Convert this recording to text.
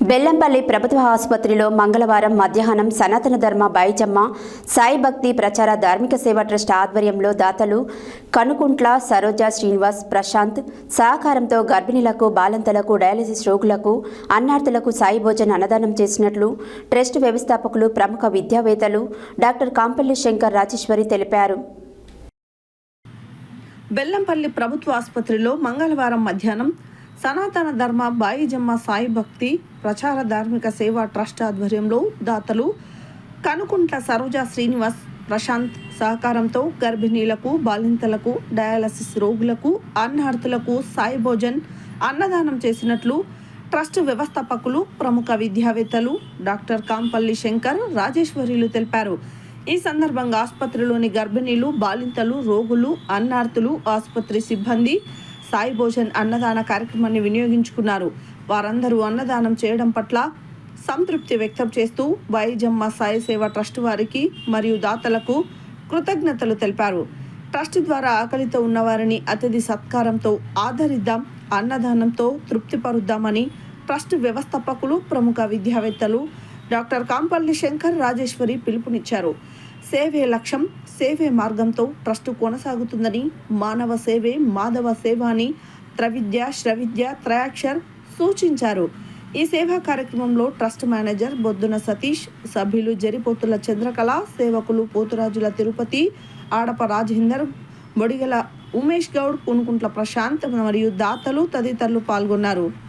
బెల్లంపల్లి ప్రభుత్వ ఆసుపత్రిలో మంగళవారం మధ్యాహ్నం సనాతన ధర్మ బైజమ్మ సాయి భక్తి ప్రచార ధార్మిక సేవా ట్రస్ట్ ఆధ్వర్యంలో దాతలు కనుకుంట్ల సరోజ శ్రీనివాస్ ప్రశాంత్ సహకారంతో గర్భిణీలకు బాలంతలకు డయాలసిస్ రోగులకు అన్నార్థులకు సాయి భోజన్ అన్నదానం చేసినట్లు ట్రస్ట్ వ్యవస్థాపకులు ప్రముఖ విద్యావేత్తలు డాక్టర్ కాంపల్లి శంకర్ రాజేశ్వరి తెలిపారు. బెల్లంపల్లి ప్రభుత్వ ఆసుపత్రిలో మంగళవారం మధ్యాహ్నం సనాతన ధర్మ బాయిజమ్మ సాయి భక్తి ప్రచార ధార్మిక సేవా ట్రస్ట్ ఆధ్వర్యంలో దాతలు కనుకుంట్ల సరోజ శ్రీనివాస్ ప్రశాంత్ సహకారంతో గర్భిణీలకు బాలింతలకు డయాలసిస్ రోగులకు అన్నార్థులకు సాయి భోజన్ అన్నదానం చేసినట్లు ట్రస్ట్ వ్యవస్థాపకులు ప్రముఖ విద్యావేత్తలు డాక్టర్ కాంపల్లి శంకర్ రాజేశ్వరిలు తెలిపారు. ఈ సందర్భంగా ఆసుపత్రిలోని గర్భిణీలు బాలింతలు రోగులు అన్నార్థులు ఆసుపత్రి సిబ్బంది సాయి భోజన్ అన్నదాన కార్యక్రమాన్ని వినియోగించుకున్నారు. వారందరూ అన్నదానం చేయడం పట్ల సంతృప్తి వ్యక్తం చేస్తూ వైజమ్మ సాయి సేవ ట్రస్ట్ వారికి మరియు దాతలకు కృతజ్ఞతలు తెలిపారు. ట్రస్ట్ ద్వారా ఆకలితో ఉన్నవారిని అతిథి సత్కారంతో ఆదరిద్దాం అన్నదానంతో తృప్తిపరుద్దామని ట్రస్ట్ వ్యవస్థాపకులు ప్రముఖ విద్యావేత్తలు డాక్టర్ కాంపల్లి శంకర్ రాజేశ్వరి పిలుపునిచ్చారు. సేవే లక్ష్యం సేవే మార్గంతో ట్రస్టు కొనసాగుతుందని మానవ సేవే మాధవ సేవ అని త్రవిద్య శ్రవిద్య త్రయాక్షర్ సూచించారు. ఈ సేవా కార్యక్రమంలో ట్రస్ట్ మేనేజర్ బొద్దున సతీష్ సభ్యులు జరిపోతుల చంద్రకళ సేవకులు పోతురాజుల తిరుపతి ఆడప రాజేందర్ బొడిగల ఉమేష్ గౌడ్ పునుకుంట్ల ప్రశాంత్ మరియు దాతలు తదితరులు పాల్గొన్నారు.